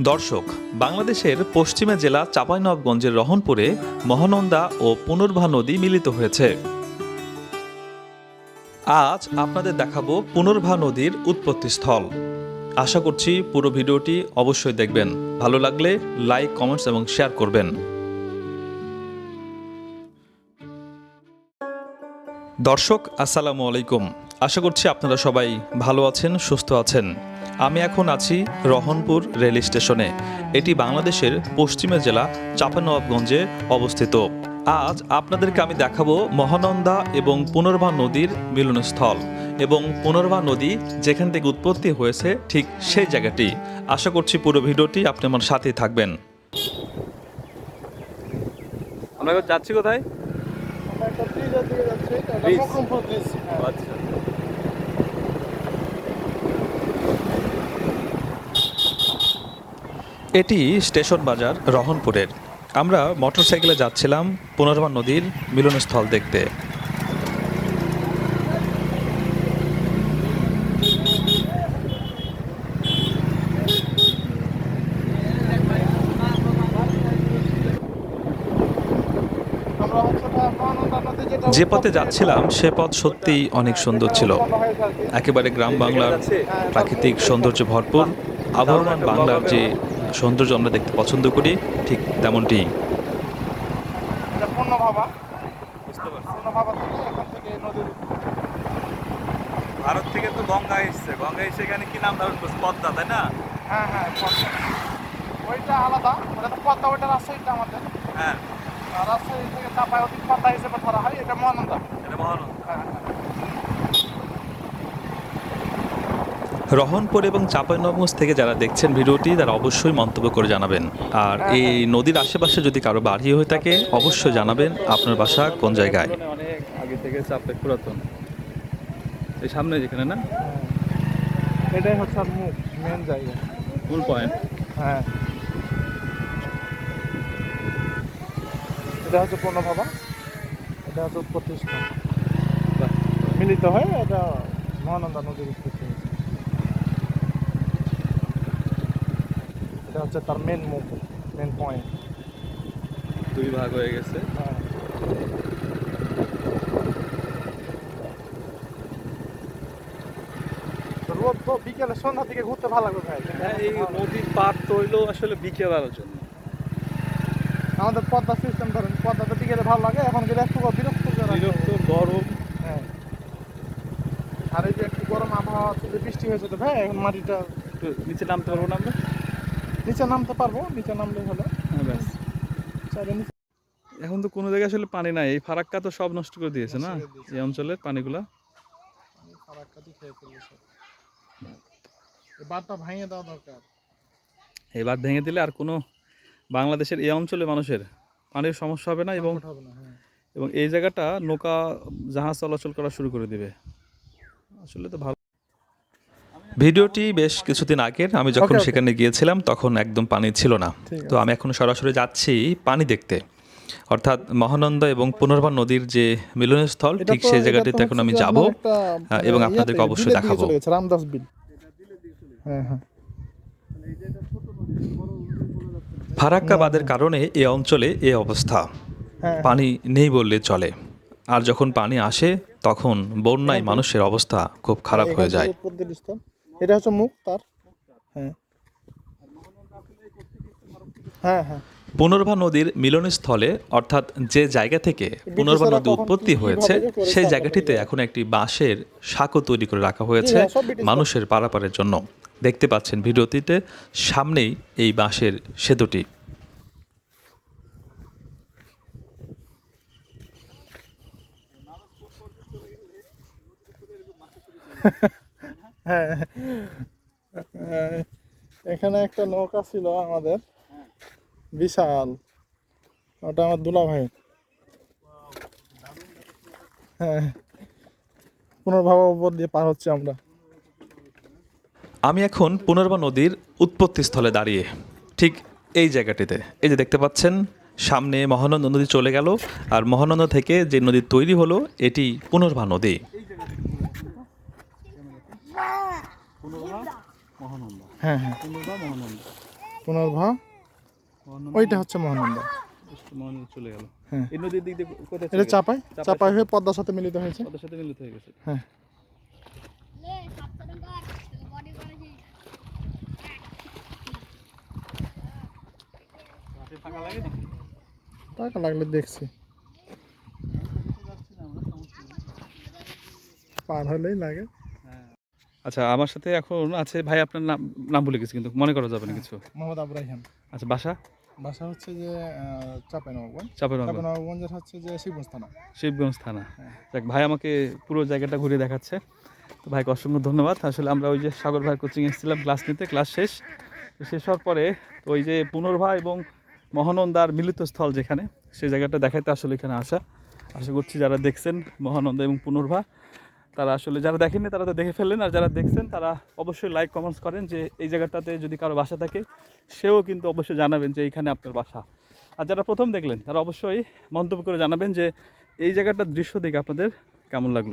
দর্শক, বাংলাদেশের পশ্চিমে জেলা চাঁপাইনবাবগঞ্জের রহনপুরে মহানন্দা ও পুনর্ভা নদী মিলিত হয়েছে। আজ আপনাদের দেখাবো পুনর্ভা নদীর উৎপত্তিস্থল আশা করছি পুরো ভিডিওটি অবশ্যই দেখবেন। ভালো লাগলে লাইক, কমেন্টস এবং শেয়ার করবেন। দর্শক, আসসালামু আলাইকুম। আশা করছি আপনারা সবাই ভালো আছেন, সুস্থ আছেন। আমি এখন আছি রহনপুর রেল স্টেশনে। এটি বাংলাদেশের পশ্চিমে জেলা চাঁপানবাবগঞ্জে অবস্থিত। আজ আপনাদেরকে আমি দেখাবো মহানন্দা এবং পুনর্ভা নদীর মিলনস্থল এবং পুনর্ভা নদী যেখান থেকে উৎপত্তি হয়েছে ঠিক সেই জায়গাটি। আশা করছি পুরো ভিডিওটি আপনি আমার সাথেই থাকবেন। আমরা যাচ্ছি কোথায়? আমরা একটা ব্রিজের দিকে যাচ্ছি এটা ব্রিজ? মকরমপুর ব্রিজ হ্যাঁ। আচ্ছা এটি স্টেশন বাজার রহনপুরের। আমরা মোটরসাইকেলে যাচ্ছিলাম পুনর্বা নদীর মিলনস্থল দেখতে। যে পথে যাচ্ছিলাম, সে পথ সত্যিই অনেক সুন্দর ছিল। একেবারে গ্রাম বাংলার প্রাকৃতিক সৌন্দর্য ভরপুর। আবহমান বাংলার যে সৌন্দর্য আমরা দেখতে পছন্দ করি ঠিক তেমনটি এটা পূর্ণভাবা। পূর্ণভাবা এখান থেকে নদীর ভারত থেকে তো গঙ্গা এসছে। গঙ্গা এসে এখানে কি নাম ধারণ করছে? পদ্মা তাই না? হ্যাঁ হ্যাঁ। ওইটা আলাদা। ওটা তো পদ্মা ওইটা রাজশাহীটা আমাদের। হ্যাঁ। রাজশাহী থেকে চাপাই ওদিক পদ্মা হিসেবে ধরা হয়। এটা মহানন্দা। এটা মহানন্দা। হ্যাঁ হ্যাঁ। রহনপুর এবং চাঁপাইনবাবগঞ্জ থেকে যারা দেখছেন ভিডিওটি তারা অবশ্যই মন্তব্য করে জানাবেন। আর এই নদীর আশেপাশে যদি কারও বাড়ি হয়ে থাকে অবশ্যই জানাবেন আপনার বাসা কোন জায়গায়। অনেক আগে থেকে চাপে পুরাতন। এই সামনে যেখানে না। এটাই হচ্ছে মুখ মেন জায়গা। মূল পয়েন্ট হ্যাঁ। এটা হচ্ছে পূর্ণভাবা। এটা হচ্ছে প্রতিষ্ঠান। মিলিত হয়ে এটা মহানন্দা নদীর উৎপত্তি হয়েছে এটা হচ্ছে তার মেন মুখ মেন পয়েন্ট দুই ভাগ হয়ে গেছে। হ্যাঁ। রোদ তো বিকেলে সন্ধ্যার দিকে ঘুরতে ভালো লাগবে ভাই। হ্যাঁ এই নদীর পার তৈলো আসলে বিকেলের জন্য। আমাদের পদ্মা সিস্টেম ধরেন পদ্মাতে বিকেলে ভালো লাগে এখন গেলে একটু বিরক্ত বিরক্ত গরম। হ্যাঁ। আর এই যে একটু গরম আবহাওয়া বৃষ্টি হয়েছে তো ভাই এখন মাটিটা নিচে নামতে পারব না আমরা? নিচে নামতে পারব নিচে নামলে হলো। হ্যাঁ ব্যাস। চাইলে নিচে এখন তো কোনো জায়গায় আসলে পানি নাই। এই ফারাক্কা তো সব নষ্ট করে দিয়েছে না। এই অঞ্চলের পানিগুলা? ফারাক্কাটি খেয়ে এই বাঁধটা ভাঙিয়ে দেওয়া দরকার। এই বাঁধ ভেঙে দিলে আর কোনো বাংলাদেশের এই অঞ্চলে মানুষের পানির সমস্যা হবে না এবং হ্যাঁ। এবং এই জায়গাটা নৌকা জাহাজ চলাচল করা শুরু করে দিবে। আসলে তো ভালো ভিডিওটি বেশ কিছুদিন আগের। আমি যখন. সেখানে গিয়েছিলাম তখন একদম পানি ছিল না। তো আমি এখন সরাসরি যাচ্ছি পানি দেখতে। অর্থাৎ মহানন্দা এবং পুনর্ভা নদীর যে মিলনস্থল ঠিক সেই জায়গাটিতে এখন আমি যাব এবং আপনাদেরকে অবশ্যই দেখাবো। রামদাস বিল। হ্যাঁ হ্যাঁ। ফারাক্কা কারণে এ অঞ্চলে এ অবস্থা। হ্যাঁ। পানি নেই বললে চলে। আর যখন পানি আসে তখন বন্যায় মানুষের অবস্থা খুব খারাপ হয়ে যায়। এটা হচ্ছে মুখ তার হ্যাঁ। হ্যাঁ হ্যাঁ। পুনর্ভা নদীর মিলনস্থলে অর্থাৎ যে জায়গা থেকে পুনর্ভা নদী উৎপত্তি হয়েছে সেই জায়গাটিতে এখন একটি বাঁশের সাঁকো তৈরি করে রাখা হয়েছে হ্যাঁ, মানুষের পারাপারের জন্য। দেখতে পাচ্ছেন ভিডিওটিতে সামনেই এই বাঁশের সেতুটি। হ্যাঁ হ্যাঁ। এখানে একটা নৌকা ছিল আমাদের। বিশাল। ওটা আমার দুলা ভাই। হ্যাঁ। পুনর্ভাবা উপর দিয়ে পার হচ্ছে আমরা। আমি এখন পুনর্বা নদীর উৎপত্তি স্থলে দাঁড়িয়ে। ঠিক এই জায়গাটিতে। এই যে দেখতে পাচ্ছেন, সামনে মহানন্দ নদী চলে গেল। আর মহানন্দ থেকে যে নদী তৈরি হলো, এটি পুনর্বা নদী। মহানন্দা। হ্যাঁ হ্যাঁ। মহানন্দা। পুনর্ভা ওইটা হচ্ছে মহানন্দা। চলে গেল। হ্যাঁ। এই নদীর দিক দিয়ে কোথায় এটা চাপাই? চাপাই হয়ে পদ্মার সাথে মিলিত হয়েছে? সাথে মিলিত হয়ে গেছে। হ্যাঁ। টাকা লাগলে দেখছি। পার হলেই লাগে। আচ্ছা আমার সাথে এখন আছে ভাই আপনার নাম নাম ভুলে গেছি কিন্তু মনে করা যাবে না কিছু। মোহাম্মদ আব্রাহিম আচ্ছা বাসা? বাসা হচ্ছে যে চাপাই নবাবগঞ্জ চাপের চাপাই হচ্ছে যে শিবগঞ্জ থানা। শিবগঞ্জ থানা। হ্যাঁ। যাক ভাই আমাকে পুরো জায়গাটা ঘুরে দেখাচ্ছে। তো ভাইকে অসংখ্য ধন্যবাদ। আসলে আমরা ওই যে সাগর ভাই কোচিং এসেছিলাম ক্লাস নিতে ক্লাস শেষ। তো শেষ হওয়ার পরে ওই যে পুনর্ভা এবং মহানন্দার মিলিত স্থল যেখানে সেই জায়গাটা দেখাইতে আসলে এখানে আসা। আশা করছি যারা দেখছেন মহানন্দা এবং পুনর্ভা তারা আসলে যারা দেখেননি তারা তো দেখে ফেললেন, আর যারা দেখছেন তারা অবশ্যই লাইক কমেন্টস করেন যে এই জায়গাটাতে যদি কারও বাসা থাকে, সেও কিন্তু অবশ্যই জানাবেন যে এইখানে আপনার বাসা। আর যারা প্রথম দেখলেন, তারা অবশ্যই মন্তব্য করে জানাবেন যে এই জায়গাটার দৃশ্য দেখে আপনাদের কেমন লাগল।